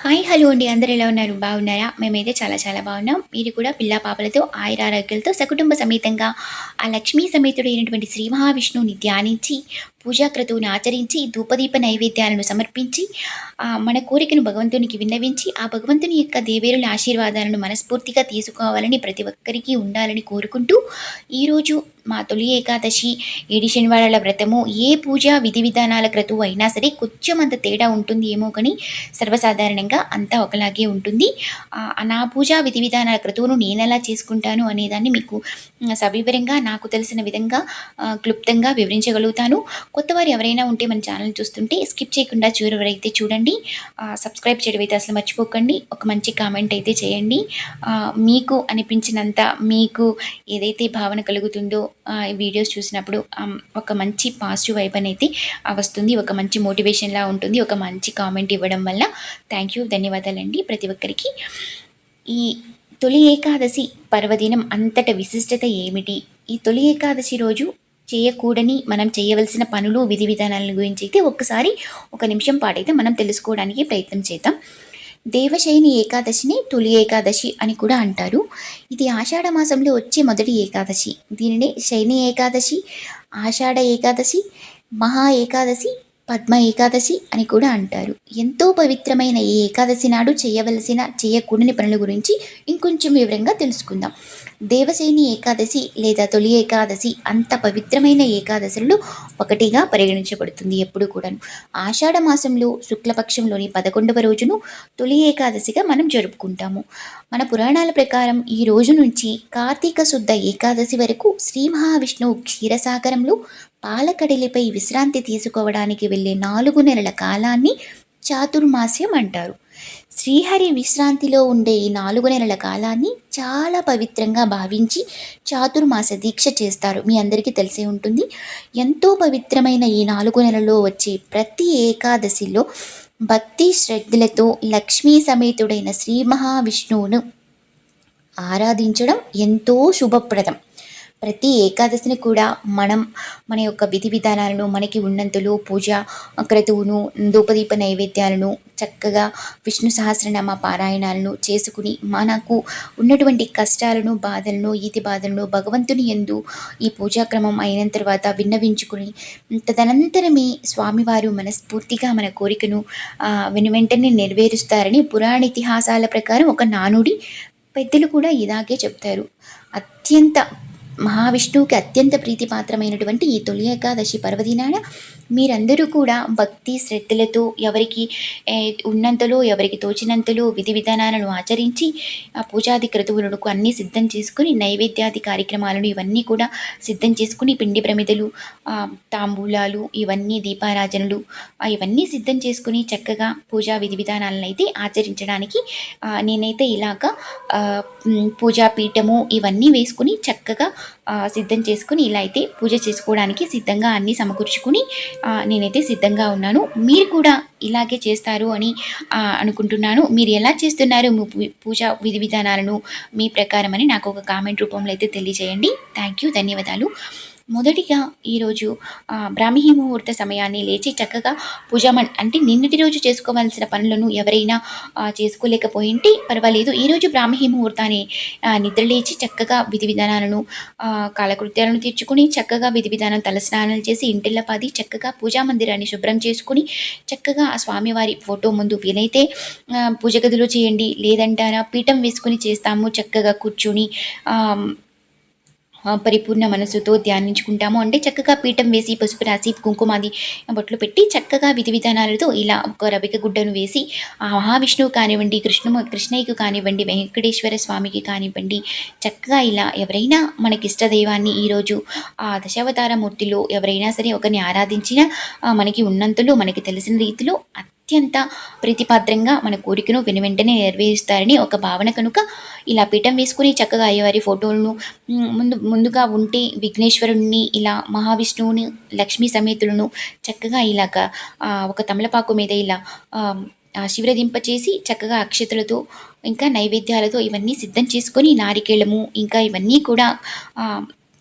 Hi hello అండి. అందరు ఎలా ఉన్నారు? బాగున్నారా? మేమైతే చాలా చాలా బాగున్నాం. మీరు కూడా పిల్ల పాపలతో ఆయురారోగ్యాలతో సకుటుంబ సమేతంగా ఆ లక్ష్మీ సమేతుడైనటువంటి శ్రీ మహావిష్ణువుని ధ్యానించి పూజాక్రతువుని ఆచరించి ధూపదీప నైవేద్యాలను సమర్పించి మన కోరికను భగవంతునికి విన్నవించి ఆ భగవంతుని యొక్క దేవేరుల ఆశీర్వాదాలను మనస్ఫూర్తిగా తీసుకోవాలని ప్రతి ఒక్కరికి ఉండాలని కోరుకుంటూ ఈరోజు మా తొలి ఏకాదశి ఏడి శనివారాల వ్రతము ఏ పూజ విధి విధానాల క్రతువు అయినా సరే కొంచెం అంత తేడా ఉంటుంది ఏమో కానీ సర్వసాధారణంగా అంతా ఒకలాగే ఉంటుంది. నా పూజ విధి విధానాల క్రతువును నేను ఎలా చేసుకుంటాను అనేదాన్ని మీకు సవివరంగా నాకు తెలిసిన విధంగా క్లుప్తంగా వివరించగలుగుతాను. కొత్త వారు ఎవరైనా ఉంటే మన ఛానల్ చూస్తుంటే స్కిప్ చేయకుండా చివరి వరకు చూడండి. సబ్స్క్రైబ్ చేయడం అయితే అసలు మర్చిపోకండి. ఒక మంచి కామెంట్ అయితే చేయండి. మీకు అనిపించినంత మీకు ఏదైతే భావన కలుగుతుందో ఈ వీడియోస్ చూసినప్పుడు ఒక మంచి పాజిటివ్ వైబ్ అనేది వస్తుంది. ఒక మంచి మోటివేషన్లా ఉంటుంది. ఒక మంచి కామెంట్ ఇవ్వడం వల్ల థ్యాంక్ యూ ధన్యవాదాలండి. ప్రతి ఒక్కరికి ఈ తొలి ఏకాదశి పర్వదినం అంతట విశిష్టత ఏమిటి? ఈ తొలి ఏకాదశి రోజు చేయకూడని మనం చేయవలసిన పనులు విధి విధానాల గురించి అయితే ఒక్కసారి ఒక నిమిషం పాటైతే మనం తెలుసుకోవడానికి ప్రయత్నం చేద్దాం. దేవశయని ఏకాదశిని తొలి ఏకాదశి అని కూడా అంటారు. ఇది ఆషాఢ మాసంలో వచ్చే మొదటి ఏకాదశి. దీనినే శయని ఏకాదశి ఆషాఢ ఏకాదశి మహా ఏకాదశి పద్మ ఏకాదశి అని కూడా అంటారు. ఎంతో పవిత్రమైన ఈ ఏకాదశి నాడు చేయవలసిన చేయకూడని పనుల గురించి ఇంకొంచెం వివరంగా తెలుసుకుందాం. దేవసేని ఏకాదశి లేదా తొలి ఏకాదశి అంత పవిత్రమైన ఏకాదశులు ఒకటిగా పరిగణించబడుతుంది ఎప్పుడు కూడాను. ఆషాఢ మాసంలో శుక్లపక్షంలోని పదకొండవ రోజును తొలి ఏకాదశిగా మనం జరుపుకుంటాము. మన పురాణాల ప్రకారం ఈ రోజు నుంచి కార్తీక శుద్ధ ఏకాదశి వరకు శ్రీ మహావిష్ణువు క్షీరసాగరంలో పాలకడలిపై విశ్రాంతి తీసుకోవడానికి వెళ్ళే నాలుగు నెలల కాలాన్ని చాతుర్మాస్యం అంటారు. శ్రీహరి విశ్రాంతిలో ఉండే ఈ నాలుగు నెలల కాలాన్ని చాలా పవిత్రంగా భావించి చాతుర్మాస దీక్ష చేస్తారు. మీ అందరికీ తెలిసే ఉంటుంది. ఎంతో పవిత్రమైన ఈ నాలుగు నెలలో వచ్చే ప్రతి ఏకాదశిలో భక్తి శ్రద్ధలతో లక్ష్మీ సమేతుడైన శ్రీ మహావిష్ణువును ఆరాధించడం ఎంతో శుభప్రదం. ప్రతి ఏకాదశిని కూడా మనం మన యొక్క విధి విధానాలను మనకి ఉన్నంతలో పూజ క్రతువును ధూపదీప నైవేద్యాలను చక్కగా విష్ణు సహస్రనామ పారాయణాలను చేసుకుని మనకు ఉన్నటువంటి కష్టాలను బాధలను ఈతి బాధలను భగవంతుని ఎందు ఈ పూజాక్రమం అయిన తర్వాత విన్నవించుకుని తదనంతరమే స్వామివారు మనస్ఫూర్తిగా మన కోరికను వెను వెంటనే నెరవేరుస్తారని పురాణ ఇతిహాసాల ప్రకారం ఒక నానుడి పెద్దలు కూడా ఇలాగే చెప్తారు. అత్యంత మహావిష్ణువుకి అత్యంత ప్రీతిపాత్రమైనటువంటి ఈ తొలి ఏకాదశి పర్వదినాన మీరందరూ కూడా భక్తి శ్రద్ధలతో ఎవరికి ఉన్నంతలో ఎవరికి తోచినంతలో విధి విధానాలను ఆచరించి ఆ పూజాది క్రతువులకు అన్నీ సిద్ధం చేసుకుని నైవేద్యాది కార్యక్రమాలను ఇవన్నీ కూడా సిద్ధం చేసుకుని పిండి ప్రమిదలు తాంబూలాలు ఇవన్నీ దీపారాజనలు ఇవన్నీ సిద్ధం చేసుకుని చక్కగా పూజా విధి విధానాలను అయితే ఆచరించడానికి నేనైతే ఇలాగా పూజా పీఠము ఇవన్నీ వేసుకుని చక్కగా సిద్ధం చేసుకుని ఇలా అయితే పూజ చేసుకోవడానికి సిద్ధంగా అన్నీ సమకూర్చుకుని నేనైతే సిద్ధంగా ఉన్నాను. మీరు కూడా ఇలాగే చేస్తారు అని అనుకుంటున్నాను. మీరు ఎలా చేస్తున్నారు మీ పూజ విధి విధానాలను మీ ప్రకారం అని నాకు ఒక కామెంట్ రూపంలో అయితే తెలియజేయండి. థ్యాంక్ యూ ధన్యవాదాలు. మొదటిగా ఈరోజు బ్రాహ్మీ ముహూర్త సమయాన్ని లేచి చక్కగా పూజ అంటే నిన్నటి రోజు చేసుకోవాల్సిన పనులను ఎవరైనా చేసుకోలేకపోయింటే పర్వాలేదు. ఈరోజు బ్రాహ్మీ ముహూర్తాన్ని నిద్రలేచి చక్కగా విధి విధానాలను కాలకృత్యాలను తీర్చుకుని చక్కగా విధి విధానం తలస్నానాలు చేసి ఇంటిల్ల పాది చక్కగా పూజా మందిరాన్ని శుభ్రం చేసుకుని చక్కగా ఆ స్వామివారి ఫోటో ముందు వీలైతే పూజ గదిలో చేయండి. లేదంటారా పీఠం వేసుకుని చేస్తాము చక్కగా కూర్చుని పరిపూర్ణ మనసుతో ధ్యానించుకుంటాము. అంటే చక్కగా పీఠం వేసి పసుపు రాసి కుంకుమాది బొట్లు పెట్టి చక్కగా విధి విధానాలతో ఇలా ఒక రవిక గుడ్డను వేసి ఆ మహావిష్ణువు కానివ్వండి కృష్ణ కృష్ణయ్యకు కానివ్వండి వెంకటేశ్వర స్వామికి కానివ్వండి చక్కగా ఇలా ఎవరైనా మనకి ఇష్టదైవాన్ని ఈరోజు ఆ దశావతార మూర్తిలో ఎవరైనా సరే ఒకరిని ఆరాధించినా మనకి ఉన్నంతలో మనకి తెలిసిన రీతిలో అత్యంత ప్రీతిపాత్రంగా మన కోరికను వెను వెంటనే నెరవేరుస్తారని ఒక భావన కనుక ఇలా పీఠం వేసుకుని చక్కగా అయ్యవారి ఫోటోలను ముందు ముందుగా ఉంటే విఘ్నేశ్వరుణ్ణి ఇలా మహావిష్ణువుని లక్ష్మీ సమేతులను చక్కగా ఇలాగ ఒక తమలపాకు మీద ఇలా ఆ, ఆ, శివరదింపచేసి చక్కగా అక్షతలతో ఇంకా నైవేద్యాలతో ఇవన్నీ సిద్ధం చేసుకొని నారికేళము ఇంకా ఇవన్నీ కూడా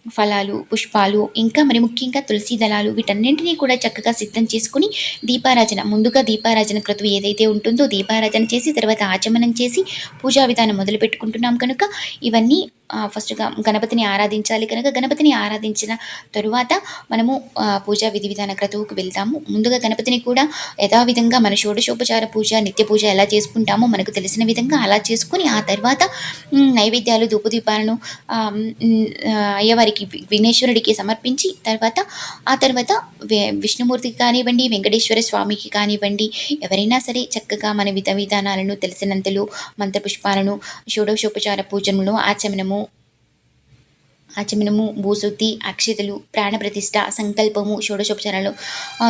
ఫలాలు పుష్పాలు ఇంకా మరి ముఖ్యంగా తులసి దళాలు వీటన్నింటినీ కూడా చక్కగా సిద్ధం చేసుకుని దీపారాజన ముందుగా దీపారాజన క్రతువు ఏదైతే ఉంటుందో దీపారాజన చేసి తర్వాత ఆచమనం చేసి పూజా విధానం మొదలు పెట్టుకుంటున్నాం కనుక ఇవన్నీ ఫస్ట్ ఫస్ట్గా గణపతిని ఆరాధించాలి కనుక గణపతిని ఆరాధించిన తరువాత మనము పూజా విధి విధాన క్రతువుకు వెళ్తాము. ముందుగా గణపతిని కూడా యథావిధంగా మన షోడశోపచార పూజ నిత్య పూజ ఎలా చేసుకుంటామో మనకు తెలిసిన విధంగా అలా చేసుకుని ఆ తర్వాత నైవేద్యాలు ధూపదీపాలను అయ్యవారికి విఘ్నేశ్వరుడికి సమర్పించి తర్వాత ఆ తర్వాత విష్ణుమూర్తికి కానివ్వండి వెంకటేశ్వర స్వామికి కానివ్వండి ఎవరైనా సరే చక్కగా మన విధ విధానాలను తెలిసినంతలో మంత్రపుష్పాలను షోడశోపచార పూజలను ఆచమనము ఆచమనము భూశుద్ధి అక్షితలు ప్రాణప్రతిష్ఠ సంకల్పము షోడశోపచారాలు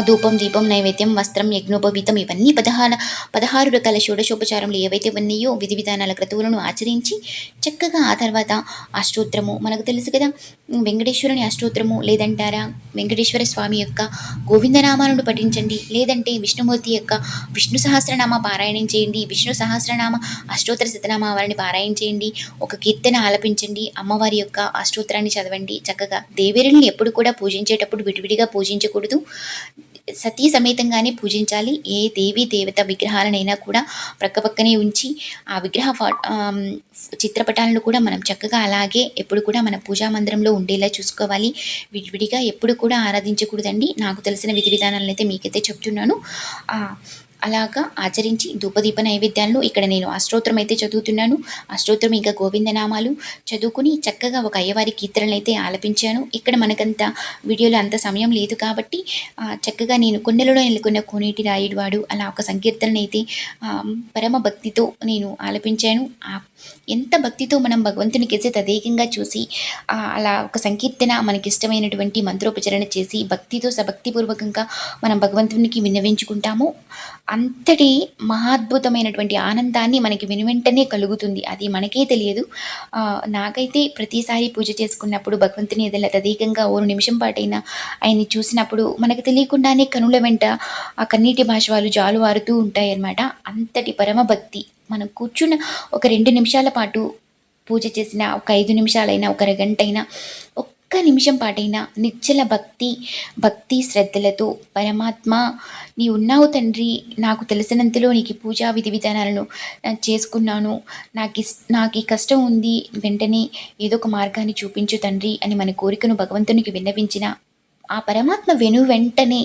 ధూపం దీపం నైవేద్యం వస్త్రం యజ్ఞోపవీతం ఇవన్నీ పదహారు పదహారు రకాల షోడశోపచారములు ఏవైతే ఉన్నాయో విధి విధానాల క్రతువులను ఆచరించి చక్కగా ఆ తర్వాత అష్టోత్తరము మనకు తెలుసు కదా వెంకటేశ్వరుని అష్టోత్తరము లేదంటారా? వెంకటేశ్వర స్వామి యొక్క గోవిందనామాలను పఠించండి. లేదంటే విష్ణుమూర్తి యొక్క విష్ణు సహస్రనామ పారాయణం చేయండి. విష్ణు సహస్రనామ అష్టోత్తర శతనామ వారిని పారాయణ చేయండి. ఒక కీర్తన ఆలపించండి. అమ్మవారి యొక్క అష్టోత్తరాన్ని చదవండి. చక్కగా దేవేరుల్ని ఎప్పుడు కూడా పూజించేటప్పుడు విడివిడిగా పూజించకూడదు. సతీ సమేతంగానే పూజించాలి. ఏ దేవి దేవత విగ్రహాలనైనా కూడా ప్రక్కపక్కనే ఉంచి ఆ విగ్రహ చిత్రపటాలను కూడా మనం చక్కగా అలాగే ఎప్పుడు కూడా మన పూజా మందిరంలో ఉండేలా చూసుకోవాలి. విడివిడిగా ఎప్పుడు కూడా ఆరాధించకూడదండి. నాకు తెలిసిన విధి విధానాలను అయితే మీకైతే చెప్తున్నాను. అలాగా ఆచరించి ధూపదీప నైవేద్యాలను ఇక్కడ నేను అష్టోత్తరం అయితే చదువుతున్నాను. అష్టోత్తరం ఇంకా గోవిందనామాలు. చదువుకుని చక్కగా ఒక అయ్యవారి కీర్తనలు అయితే ఆలపించాను. ఇక్కడ మనకంత వీడియోలో అంత సమయం లేదు కాబట్టి చక్కగా నేను కొండలలో నెలకొన్న కోనేటి రాయుడువాడు అలా ఒక సంకీర్తనని అయితే పరమ భక్తితో నేను ఆలపించాను. ఎంత భక్తితో మనం భగవంతునికి వేసే తదేకంగా చూసి అలా ఒక సంకీర్తన మనకిష్టమైనటువంటి మంత్రోపచరణ చేసి భక్తితో సభక్తిపూర్వకంగా మనం భగవంతునికి విన్నవించుకుంటాము. అంతటి మహాద్భుతమైనటువంటి ఆనందాన్ని మనకి వెనువెంటనే కలుగుతుంది. అది మనకే తెలియదు. నాకైతే ప్రతిసారి పూజ చేసుకున్నప్పుడు భగవంతుని ఏదైనా తదేకంగా ఓ నిమిషం పాటైనా ఆయన్ని చూసినప్పుడు మనకు తెలియకుండానే కనుల వెంట ఆ కన్నీటి భాషవాలు జాలువారుతూ ఉంటాయి అన్నమాట అంతటి పరమభక్తి. మనం కూర్చున్న ఒక రెండు నిమిషాల పాటు పూజ చేసిన ఒక ఐదు నిమిషాలైనా ఒక అరగంట అయినా ఒక్క నిమిషం పాటైనా నిశ్చల భక్తి భక్తి శ్రద్ధలతో పరమాత్మ నీ ఉన్నావు తండ్రి నాకు తెలిసినంతలో నీకు పూజా విధి విధానాలను చేసుకున్నాను. నాకు నాకు ఈ కష్టం ఉంది. వెంటనే ఏదో ఒక మార్గాన్ని చూపించు తండ్రి అని మన కోరికను భగవంతునికి విన్నవించిన ఆ పరమాత్మ వెను వెంటనే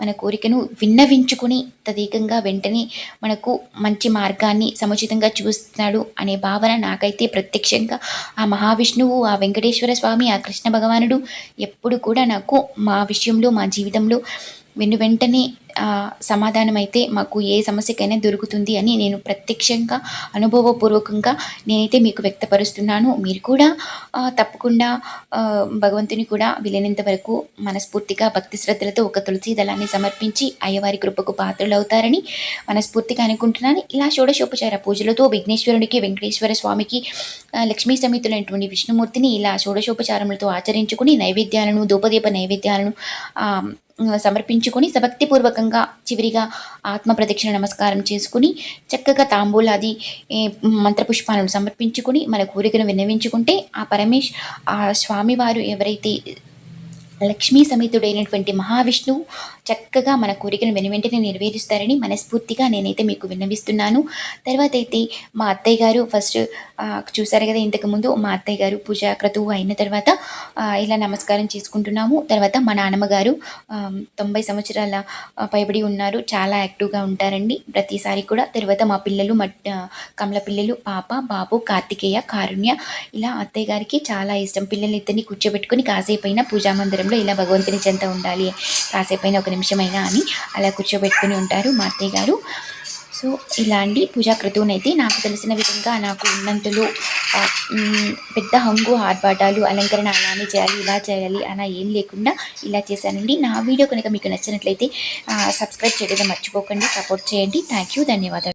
మన కోరికను విన్నవించుకుని తదేకంగా వెంటనే మనకు మంచి మార్గాన్ని సముచితంగా చూస్తున్నాడు అనే భావన నాకైతే ప్రత్యక్షంగా ఆ మహావిష్ణువు ఆ వెంకటేశ్వర స్వామి ఆ కృష్ణ భగవానుడు ఎప్పుడు కూడా నాకు మా విషయంలో మా జీవితంలో వెను వెంటనే సమాధానం అయితే మాకు ఏ సమస్యకైనా దొరుకుతుంది అని నేను ప్రత్యక్షంగా అనుభవపూర్వకంగా నేనైతే మీకు వ్యక్తపరుస్తున్నాను. మీరు కూడా తప్పకుండా భగవంతుని కూడా వీలైనంత వరకు మనస్ఫూర్తిగా భక్తి శ్రద్ధలతో ఒక తులసి దళాన్ని సమర్పించి అయ్యవారి కృపకు పాత్రలు అవుతారని మనస్ఫూర్తిగా అనుకుంటున్నాను. ఇలా షోడశోపచార పూజలతో విఘ్నేశ్వరునికి వెంకటేశ్వర స్వామికి లక్ష్మీ సమేతులైనటువంటి విష్ణుమూర్తిని ఇలా షోడశోపచారములతో ఆచరించుకుని నైవేద్యాలను ధూపదీప నైవేద్యాలను సమర్పించుకొని సభక్తిపూర్వకంగా చివరిగా ఆత్మ ప్రదక్షిణ నమస్కారం చేసుకుని చక్కగా తాంబూలాది మంత్రపుష్పాలను సమర్పించుకుని మన కోరికను విన్నవించుకుంటే ఆ పరమేశ్ ఆ స్వామివారు ఎవరైతే లక్ష్మీ సమేతుడైనటువంటి మహావిష్ణువు చక్కగా మన కోరికను వెనువెంటనే నెరవేరుస్తారని మనస్ఫూర్తిగా నేనైతే మీకు విన్నవిస్తున్నాను. తర్వాత అయితే మా అత్తయ్య గారు ఫస్ట్ చూసారు కదా ఇంతకుముందు మా అత్తయ్య గారు పూజా క్రతువు అయిన తర్వాత ఇలా నమస్కారం చేసుకుంటున్నాము. తర్వాత మా నాన్నమ్మ గారు తొంభై సంవత్సరాల పైబడి ఉన్నారు. చాలా యాక్టివ్గా ఉంటారండి. ప్రతిసారి కూడా తర్వాత మా పిల్లలు మా కమల పిల్లలు పాప బాబు కార్తికేయ కారుణ్య ఇలా అత్తయ్య గారికి చాలా ఇష్టం. పిల్లలు ఇద్దరిని కూర్చోబెట్టుకుని కాసేపు అయినా పూజా మందిరంలో ఇలా భగవంతుని చెంత ఉండాలి. కాసేపు ఒక నిమిషమైనా అని అలా కూర్చోబెట్టుకుని ఉంటారు మా అత్తయ్య గారు. సో ఇలాంటి పూజా క్రతువునైతే నాకు తెలిసిన విధంగా నాకు ఉన్నంతలో పెద్ద హంగు ఆర్భాటాలు అలంకరణ అలానే చేయాలి ఇలా చేయాలి అలా ఏం లేకుండా ఇలా చేశానండి. నా వీడియో కనుక మీకు నచ్చినట్లయితే సబ్స్క్రైబ్ చేయడం మర్చిపోకండి సపోర్ట్ చేయండి. థ్యాంక్ యూ ధన్యవాదాలు.